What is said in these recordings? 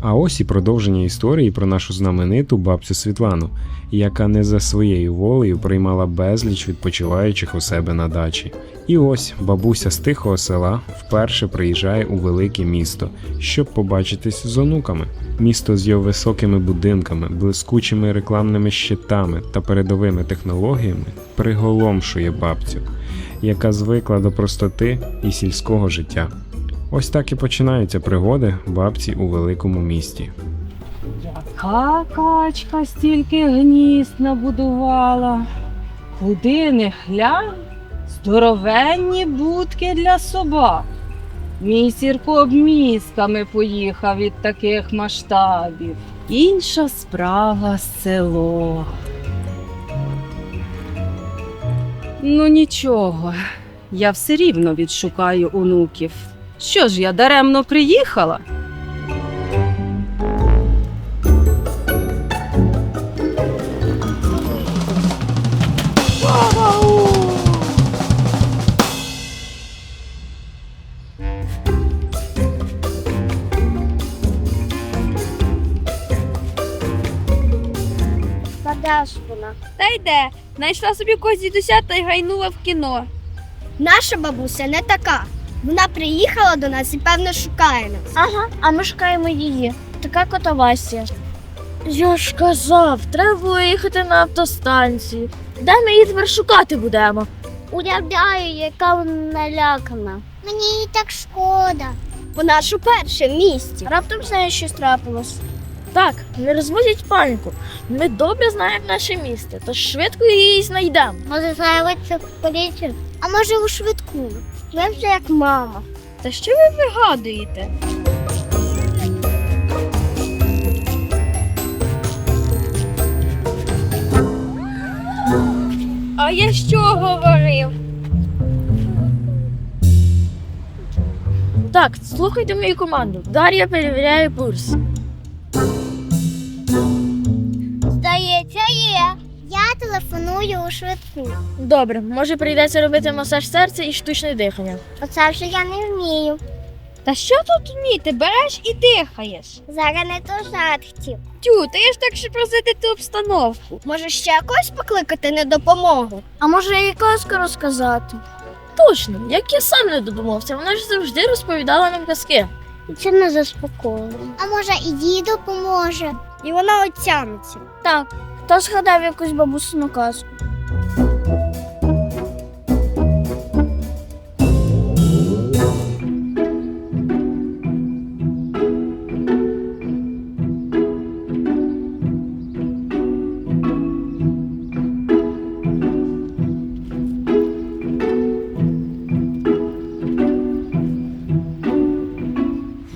А ось і продовження історії про нашу знамениту бабцю Світлану, яка не за своєю волею приймала безліч відпочиваючих у себе на дачі. І ось бабуся з тихого села вперше приїжджає у велике місто, щоб побачитись з онуками. Місто з його високими будинками, блискучими рекламними щитами та передовими технологіями приголомшує бабцю, яка звикла до простоти і сільського життя. Ось так і починаються пригоди бабці у великому місті. Яка качка стільки гнізд набудувала. Куди не глянь, здоровенні будки для собак. Мій сірко обмізками поїхав від таких масштабів. Інша справа село. Ну нічого, я все рівно відшукаю онуків. Що ж я даремно приїхала? Падаш вона. Та йде, знайшла собі когось дідуся та й гайнула в кіно. Наша бабуся не така. Вона приїхала до нас і певно шукає нас. Ага, а ми шукаємо її. Така котовасія. Я ж казав, треба було їхати на автостанцію. Де ми її тепер шукати будемо? Уявляю, яка вона налякана. Мені її так шкода. Вона ж уперше в місті. Раптом з нею щось трапилось. Так, не розводять паніку. Ми добре знаємо наше місце, тож швидко її знайдемо. Може, заявитися в поліцію, а може у швидку. Ви вже як мама. Та що ви вигадуєте? А я що говорив? Так, слухайте мою команду. Дар'я перевіряє пульс. Телефоную у швидку. Добре, може прийдеться робити масаж серця і штучне дихання. Оце вже я не вмію. Та що тут вміти? Береш і дихаєш. Зараз не то жарт хотів. Тю, та я ж так щоб розрядити обстановку. Може, ще якось покликати на допомогу? А може їй казку розказати? Точно, як я сам не додумався, вона ж завжди розповідала нам казки. І це не заспокоює. А може і їй допоможе. І вона отямиться. Так, хто згадав якусь бабусину казку?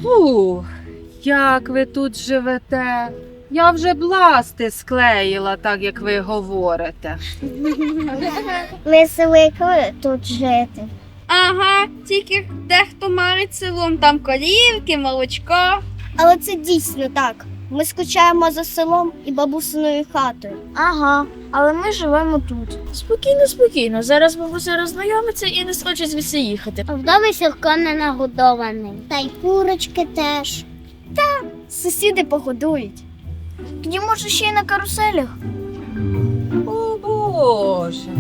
Фу, як ви тут живете? Я вже бласти склеїла, так як ви говорите. Ми звикли тут жити. Ага, тільки дехто марить селом, там корівки, молочко. Але це дійсно так. Ми скучаємо за селом і бабусиною хатою. Ага, але ми живемо тут. Спокійно, спокійно. Зараз бабуся роззнайомиться і не схоче звідси їхати. А вдома сілко не нагодований. Та й курочки теж. Та сусіди погодують. Тоді може ще й на каруселях. О Боже.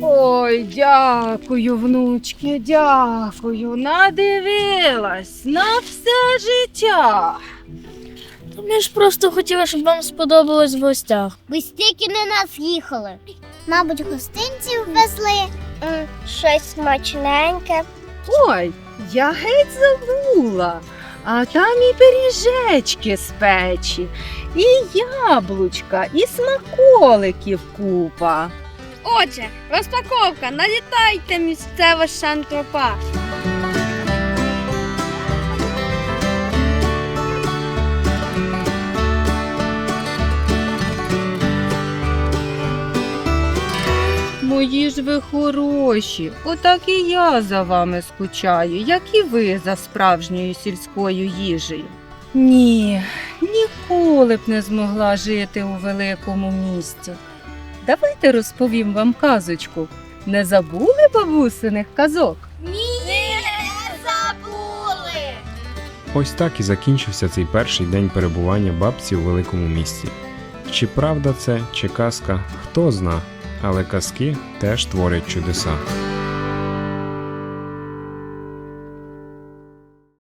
Ой, дякую, внучки, дякую. Надивилась на все життя. Ми ж просто хотіли, щоб вам сподобалось в гостях. Ви стільки не нас їхали. Мабуть, гостинців везли. Щось смачненьке. Ой, я геть забула. А там і пиріжечки з печі, і яблучка, і смаколиків купа. Отже, розпаковка, налітайте місцева шантропа. Мої ж ви хороші, отак і я за вами скучаю, як і ви за справжньою сільською їжею. Ні, ніколи б не змогла жити у великому місті. Давайте розповім вам казочку. Не забули бабусиних казок? Ні, не забули. Ось так і закінчився цей перший день перебування бабці у великому місті. Чи правда це, чи казка, хто зна, але казки теж творять чудеса.